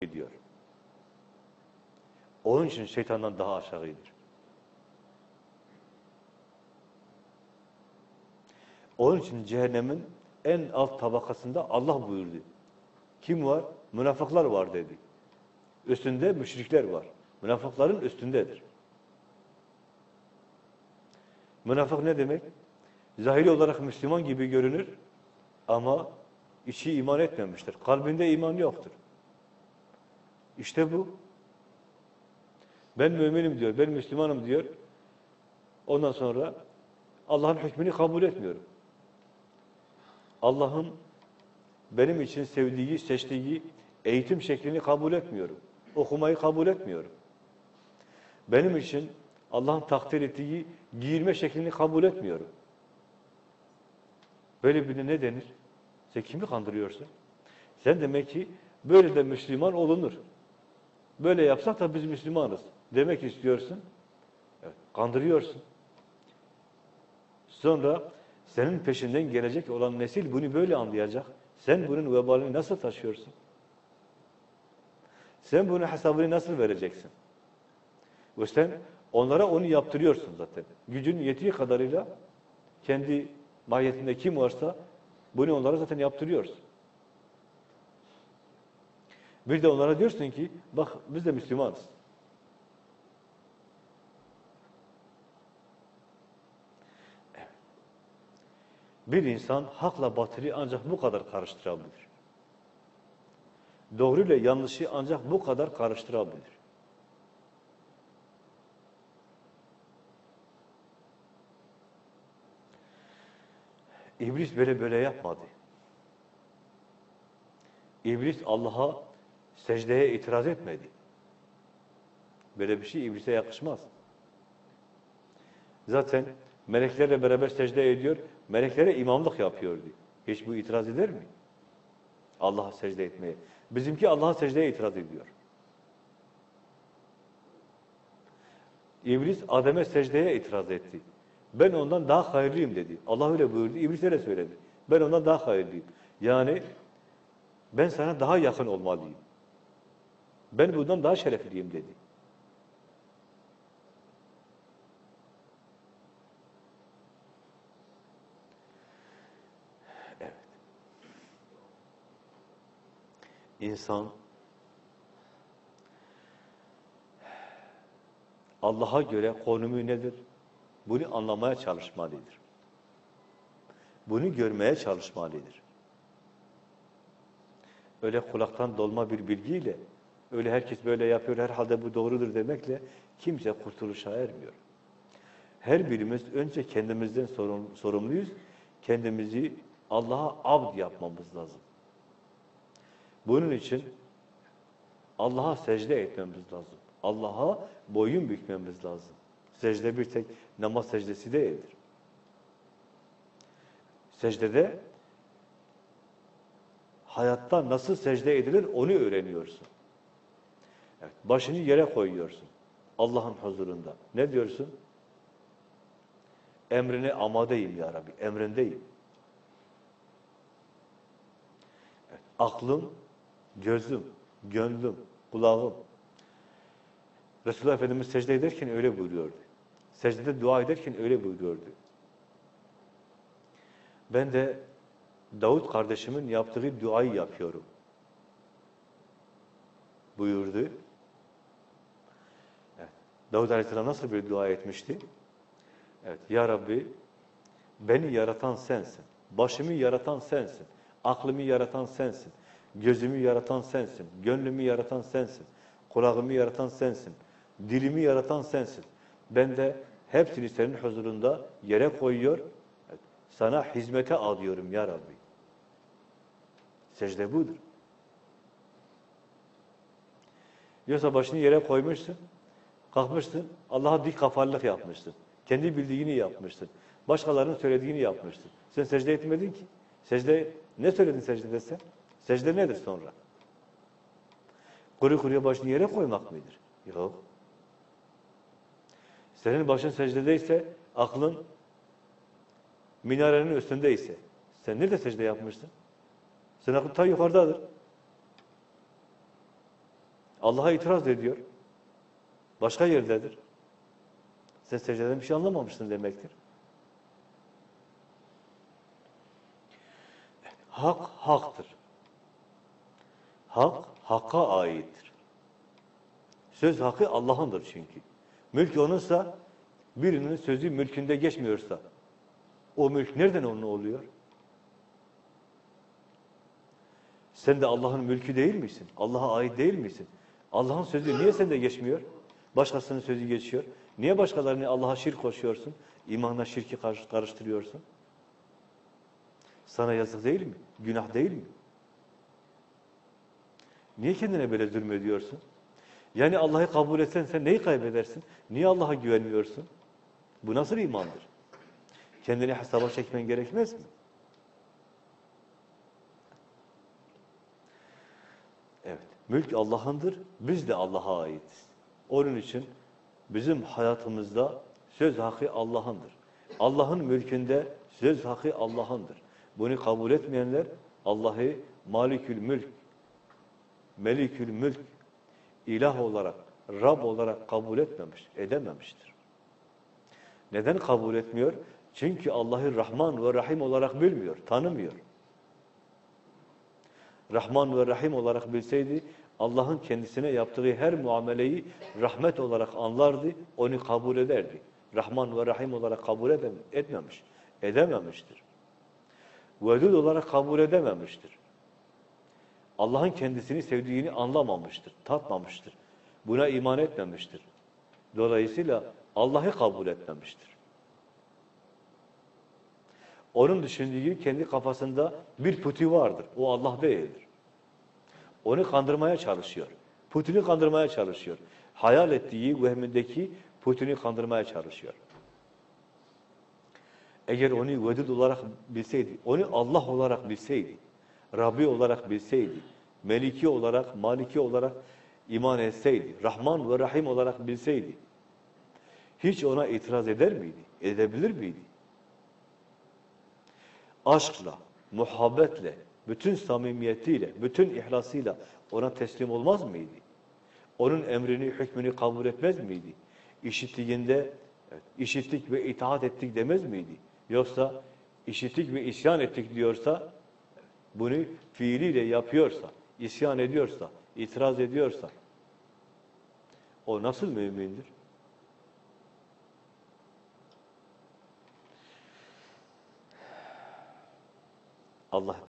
diyor. Onun için şeytandan daha aşağıdır. Onun için cehennemin en alt tabakasında Allah buyurdu. Kim var? Münafıklar var dedi. Üstünde müşrikler var. Münafıkların üstündedir. Münafık ne demek? Zahiri olarak Müslüman gibi görünür ama içi iman etmemiştir. Kalbinde iman yoktur. İşte bu. Ben müminim diyor, ben Müslümanım diyor. Ondan sonra Allah'ın hükmünü kabul etmiyorum. Allah'ın benim için sevdiği, seçtiği eğitim şeklini kabul etmiyorum. Okumayı kabul etmiyorum. Benim için Allah'ın takdir ettiği giyirme şeklini kabul etmiyorum. Böyle birine ne denir? Sen kimi kandırıyorsun? Sen demek ki böyle de Müslüman olunur. Böyle yapsak da biz Müslümanız. Demek istiyorsun. Evet, kandırıyorsun. Sonra senin peşinden gelecek olan nesil bunu böyle anlayacak. Sen bunun vebalini nasıl taşıyorsun? Sen bunun hesabını nasıl vereceksin? Ve sen onlara onu yaptırıyorsun zaten. Gücün yettiği kadarıyla kendi mahiyetinde kim varsa bunu onlara zaten yaptırıyorsun. Bir de onlara diyorsun ki bak biz de Müslümanız. Bir insan hakla batılı ancak bu kadar karıştırabilir. Doğru ile yanlışı ancak bu kadar karıştırabilir. İblis böyle böyle yapmadı. İblis Allah'a secdeye itiraz etmedi. Böyle bir şey iblise yakışmaz. Zaten meleklerle beraber secde ediyor, meleklere imamlık yapıyordu. Hiç bu itiraz eder mi? Allah'a secde etmeye. Bizimki Allah'a secdeye itiraz ediyor. İblis Adem'e secdeye itiraz etti. Ben ondan daha hayırlıyım dedi. Allah öyle buyurdu. İblis öyle söyledi. Ben ondan daha hayırlıyım. Yani ben sana daha yakın olmalıyım. Ben bundan daha şerefliyim dedi. Evet. İnsan Allah'a göre konumu nedir? Bunu anlamaya çalışmalıdır. Bunu görmeye çalışmalıdır. Öyle kulaktan dolma bir bilgiyle, öyle herkes böyle yapıyor, herhalde bu doğrudur demekle kimse kurtuluşa ermiyor. Her birimiz önce kendimizden sorun, sorumluyuz. Kendimizi Allah'a abd yapmamız lazım. Bunun için Allah'a secde etmemiz lazım. Allah'a boyun bükmemiz lazım. Secde bir tek namaz secdesi değildir. Secdede hayatta nasıl secde edilir onu öğreniyorsun. Evet, başını yere koyuyorsun. Allah'ın huzurunda. Ne diyorsun? Emrine amadeyim ya Rabbi, emrindeyim. Evet, aklım, gözüm, gönlüm, kulağım. Resulullah Efendimiz secde ederken öyle buyuruyordu. Secdede dua ederken öyle buyuruyordu. Ben de Davut kardeşimin yaptığı duayı yapıyorum. Buyurdu. Davut Aleyhisselam nasıl bir dua etmişti? Evet, Ya Rabbi, beni yaratan sensin. Başımı yaratan sensin. Aklımı yaratan sensin. Gözümü yaratan sensin. Gönlümü yaratan sensin. Kulağımı yaratan sensin. Dilimi yaratan sensin. Ben de hepsini senin huzurunda yere koyuyor. Sana hizmete alıyorum ya Rabbi. Secde budur. Yoksa başını yere koymuşsun, kalkmışsın, Allah'a dik kafalılık yapmışsın. Kendi bildiğini yapmışsın. Başkalarının söylediğini yapmışsın. Sen secde etmedin ki. Secde, ne söyledin secdede sen? Secde nedir sonra? Kuru kuruya başını yere koymak mıdır? Yok. Senin başın secdedeyse, aklın minarenin üstündeyse, sen nerede secde yapmışsın? Sen aklın ta yukarıdadır. Allah'a itiraz ediyor. Başka yerdedir. Sen secdeden bir şey anlamamışsın demektir. Hak, haktır. Hak, hakka aittir. Söz hakkı Allah'ındır çünkü. Mülk onunsa, birinin sözü mülkünde geçmiyorsa, o mülk nereden onun oluyor? Sen de Allah'ın mülkü değil misin? Allah'a ait değil misin? Allah'ın sözü niye sende geçmiyor? Başkasının sözü geçiyor. Niye başkalarını Allah'a şirk koşuyorsun? İmanla şirki karış- karıştırıyorsun? Sana yazık değil mi? Günah değil mi? Niye kendine böyle zulmediyorsun? Yani Allah'ı kabul etsen sen neyi kaybedersin? Niye Allah'a güvenmiyorsun? Bu nasıl imandır? Kendini hesaba çekmen gerekmez mi? Evet. Mülk Allah'ındır. Biz de Allah'a aitiz. Onun için bizim hayatımızda söz hakkı Allah'ındır. Allah'ın mülkünde söz hakkı Allah'ındır. Bunu kabul etmeyenler Allah'ı Malikül Mülk, Melikül Mülk, ilah olarak, Rab olarak kabul etmemiş, edememiştir. Neden kabul etmiyor? Çünkü Allah'ı Rahman ve Rahim olarak bilmiyor, tanımıyor. Rahman ve Rahim olarak bilseydi, Allah'ın kendisine yaptığı her muameleyi rahmet olarak anlardı, onu kabul ederdi. Rahman ve Rahim olarak kabul edem etmemiş, edememiştir. Vedud olarak kabul edememiştir. Allah'ın kendisini sevdiğini anlamamıştır, tatmamıştır. Buna iman etmemiştir. Dolayısıyla Allah'ı kabul etmemiştir. Onun düşündüğü kendi kafasında bir puti vardır. O Allah değildir. Onu kandırmaya çalışıyor. Putini kandırmaya çalışıyor. Hayal ettiği vehmindeki putini kandırmaya çalışıyor. Eğer onu vedud olarak bilseydi, onu Allah olarak bilseydi, Rabbi olarak bilseydi, Meliki olarak, Maliki olarak iman etseydi, Rahman ve Rahim olarak bilseydi, hiç ona itiraz eder miydi? Edebilir miydi? Aşkla, muhabbetle, bütün samimiyetiyle, bütün ihlasıyla ona teslim olmaz mıydı? Onun emrini, hükmünü kabul etmez miydi? İşittiğinde evet, işittik ve itaat ettik demez miydi? Yoksa işittik ve isyan ettik diyorsa, bunu fiiliyle yapıyorsa, isyan ediyorsa, itiraz ediyorsa, o nasıl mümindir? Allah